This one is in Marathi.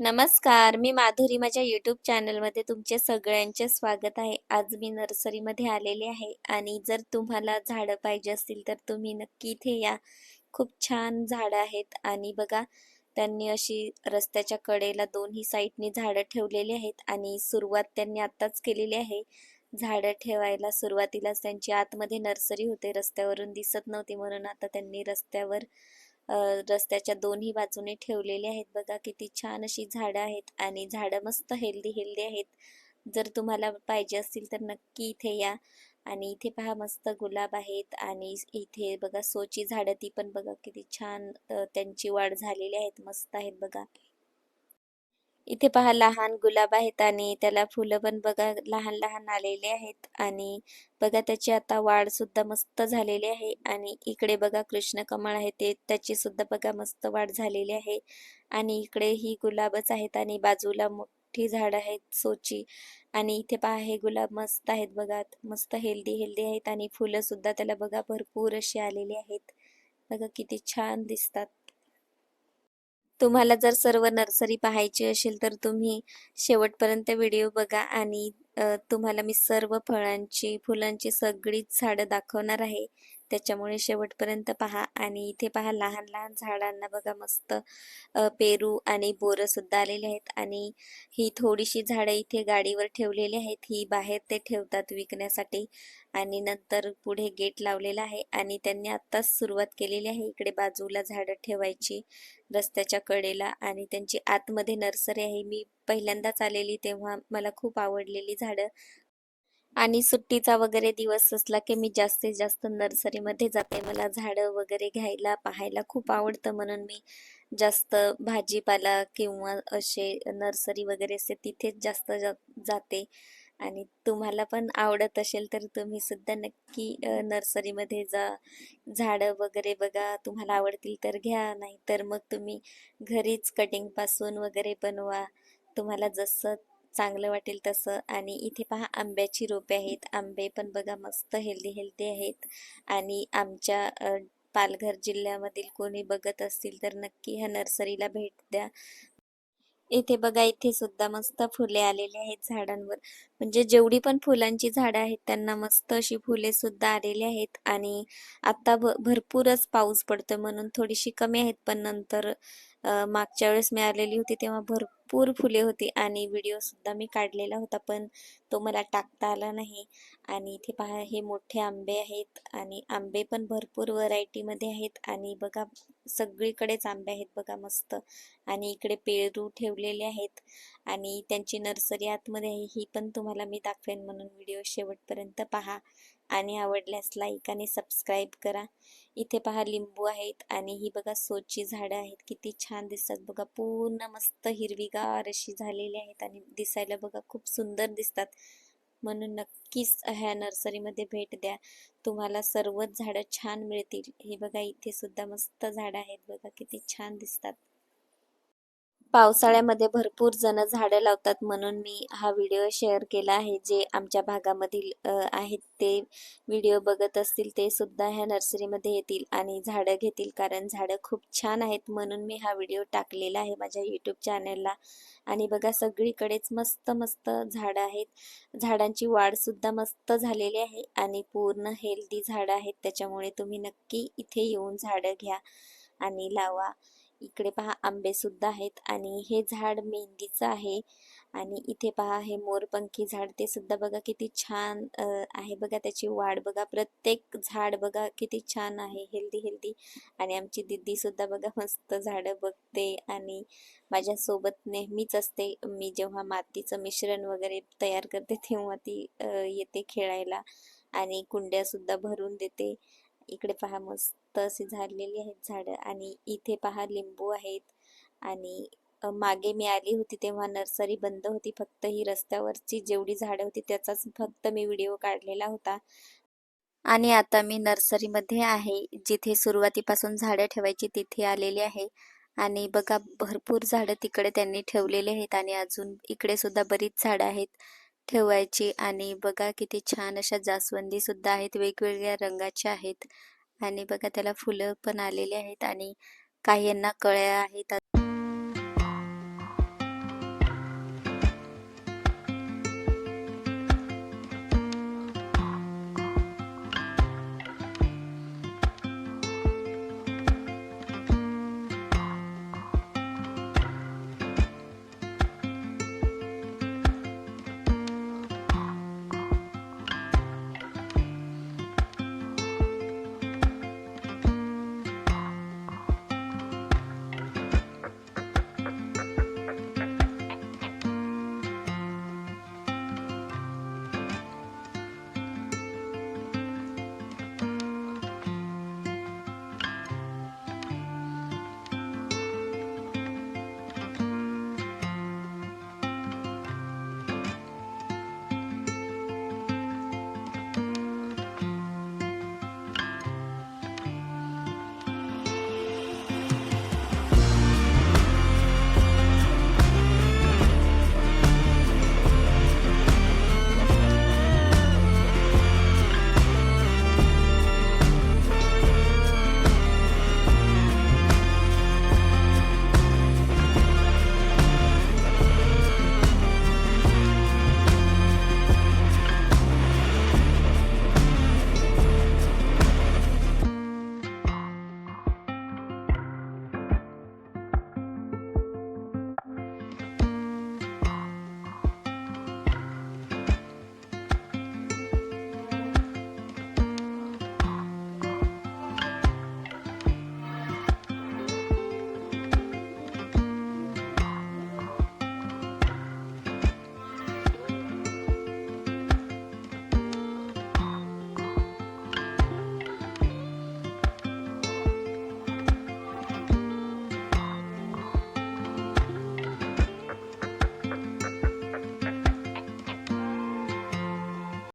नमस्कार मी माधुरी माझ्या यूट्यूब चॅनलमध्ये तुमचे सगळ्यांचे स्वागत आहे. आज मी नर्सरीमध्ये आलेले आहे आणि जर तुम्हाला झाडं पाहिजे असतील तर तुम्ही नक्की इथे या. खूप छान झाडं आहेत आणि बघा त्यांनी अशी रस्त्याच्या कडेला दोन्ही साईडनी झाडं ठेवलेली आहेत आणि सुरुवात त्यांनी आत्ताच केलेली आहे. झाडं ठेवायला सुरुवातीलाच त्यांची आतमध्ये नर्सरी होते रस्त्यावरून दिसत नव्हती म्हणून आता त्यांनी रस्त्यावर रस्त्याच्या दोन्ही बाजूने ठेवलेले आहेत. बघा किती छान अशी झाडं आहेत आणि झाडं मस्त हेल्दी हेल्दी आहेत. जर तुम्हाला पाहिजे असतील तर नक्की इथे या. आणि इथे पहा मस्त गुलाब आहेत आणि इथे बघा सोची झाडं ती पण बघा किती छान त्यांची वाढ झालेली आहेत. मस्त आहेत बघा. इथे पहा लहान गुलाब आहेत आणि त्याला फुलं पण बघा लहान लहान आलेले आहेत. आणि बघा त्याची आता वाढ सुद्धा मस्त झालेली आहे. आणि इकडे बघा कृष्ण कमळ आहे ते त्याची सुद्धा बघा मस्त वाढ झालेली आहे. आणि इकडे ही गुलाबच आहेत आणि बाजूला मोठी झाड आहेत सोची. आणि इथे पहा हे गुलाब मस्त आहेत बघा मस्त हेल्दी हेल्दी आहेत. आणि फुलं सुद्धा त्याला बघा भरपूर अशी आलेली आहेत. बघा किती छान दिसतात. तुम्हाला जर सर्व नर्सरी पाहायची असेल तर तुम्ही शेवटपर्यंत व्हिडिओ बघा आणि तुम्हाला मी सर्व फळांची फुलांची सगळीच झाडं दाखवणार आहे. त्याच्यामुळे शेवटपर्यंत पहा आणि इथे पहा लहान लहान झाडांना बघा मस्त पेरू आणि बोरं सुद्धा आलेले आहेत आणि ही थोडीशी झाडं इथे गाडीवर ठेवलेली आहेत. ही बाहेर ते ठेवतात विकण्यासाठी आणि नंतर पुढे गेट लावलेला आहे आणि त्यांनी आत्ताच सुरुवात केलेली आहे. इकडे बाजूला झाडं ठेवायची रस्त्याच्या कडेला आणि त्यांची आतमध्ये नर्सरी आहे. मी पहिल्यांदाच आलेली तेव्हा मला खूप आवडलेली झाडं आणि सुट्टीचा वगैरे दिवस असला की मी जास्तीत जास्त नर्सरीमध्ये जाते. मला झाडं वगैरे घ्यायला पाहायला खूप आवडतं म्हणून मी जास्त भाजीपाला किंवा असे नर्सरी वगैरे असते तिथेच जास्त जा जाते. आणि तुम्हाला पण आवडत असेल तर तुम्ही सुद्धा नक्की नर्सरीमध्ये जा. झाडं वगैरे बघा. तुम्हाला आवडतील तर घ्या. नाही तर मग तुम्ही घरीच कटिंगपासून वगैरे बनवा. तुम्हाला जसं चांगलं वाटेल तसं. आणि इथे पहा आंब्याची रोपे आहेत. आंबे पण बघा मस्त हेल्दी हेल्दी आहेत. आणि आमच्या पालघर जिल्ह्यामधील कोणी बघत असतील तर नक्की ह्या नर्सरीला भेट द्या. इथे बघा इथे सुद्धा मस्त फुले आलेली आहेत झाडांवर. म्हणजे जेवढी पण फुलांची झाडं आहेत त्यांना मस्त अशी फुले सुद्धा आलेली आहेत. आणि आता भ भरपूरच पाऊस पडतोय म्हणून थोडीशी कमी आहेत पण नंतर मागच्या वेळेस मी आलेली होती तेव्हा भरपूर फुले होती आणि व्हिडिओ सुद्धा मी काढलेला होता पण तो मला टाकता आला नाही. आणि इथे पहा हे मोठे आंबे आहेत आणि आंबे पण भरपूर व्हरायटीमध्ये आहेत. आणि बघा सगळीकडेच आंबे आहेत बघा मस्त. आणि इकडे पेरू ठेवलेले आहेत. आणि त्यांची नर्सरी आतमध्ये आहे. ही पण तुम्हाला मी दाखवेन म्हणून व्हिडिओ शेवटपर्यंत पहा. आणि आवडल्यास लाईक आणि सबस्क्राईब करा. इथे पहा लिंबू आहेत. आणि ही बघा सोची झाडं आहेत. किती छान दिसतात बघा. पूर्ण मस्त हिरवीगार अशी झालेली आहेत. आणि दिसायला बघा खूप सुंदर दिसतात. म्हणून नक्कीच ह्या नर्सरीमध्ये भेट द्या. तुम्हाला सर्वच झाडं छान मिळतील. हे बघा इथे सुद्धा मस्त झाडं आहेत. बघा किती छान दिसतात. पावसाळ्यामध्ये भरपूर जण झाडं लावतात म्हणून मी हा व्हिडिओ शेअर केला आहे. जे आमच्या भागामधील आहेत ते व्हिडिओ बघत असतील ते सुद्धा ह्या नर्सरीमध्ये येतील आणि झाडं घेतील कारण झाडं खूप छान आहेत म्हणून मी हा व्हिडिओ टाकलेला आहे माझ्या यूट्यूब चॅनलला आणि बघा सगळीकडेच मस्त मस्त झाडं आहेत. झाडांची वाढसुद्धा मस्त झालेली आहे आणि पूर्ण हेल्दी झाडं आहेत त्याच्यामुळे तुम्ही नक्की इथे येऊन झाडं घ्या आणि लावा. इकडे पहा आंबे सुद्धा आहेत आणि हे झाड मेहंदीचं आहे. आणि इथे पहा हे मोरपंखी झाड ते सुद्धा बघा किती छान आहे बघा त्याची वाढ बघा. प्रत्येक झाड बघा किती छान आहे हेल्दी हेल्दी. आणि आमची दिदी सुद्धा बघा मस्त झाडं बघते आणि माझ्यासोबत नेहमीच असते. मी जेव्हा मातीचं मिश्रण वगैरे तयार करते तेव्हा ती येते खेळायला आणि कुंड्या सुद्धा भरून देते. इकडे पहा मस्त अशी झालेली आहेत झाडं आणि इथे पहा लिंबू आहेत. आणि मागे मी आली होती तेव्हा नर्सरी बंद होती. फक्त ही रस्त्यावरची जेवढी झाडं होती त्याचाच फक्त मी व्हिडिओ काढलेला होता. आणि आता मी नर्सरीमध्ये आहे. जिथे सुरुवातीपासून झाडं ठेवायची तिथे आलेली आहे. आणि बघा भरपूर झाडं तिकडे त्यांनी ठेवलेली आहेत आणि अजून इकडे सुद्धा बरीच झाडं आहेत ठेवायची. आणि बघा किती छान अशा जास्वंदी सुद्धा आहेत. वेगवेगळ्या रंगाच्या आहेत. आणि बघा त्याला फुलं पण आलेली आहेत आणि काहींना कळ्या आहेत.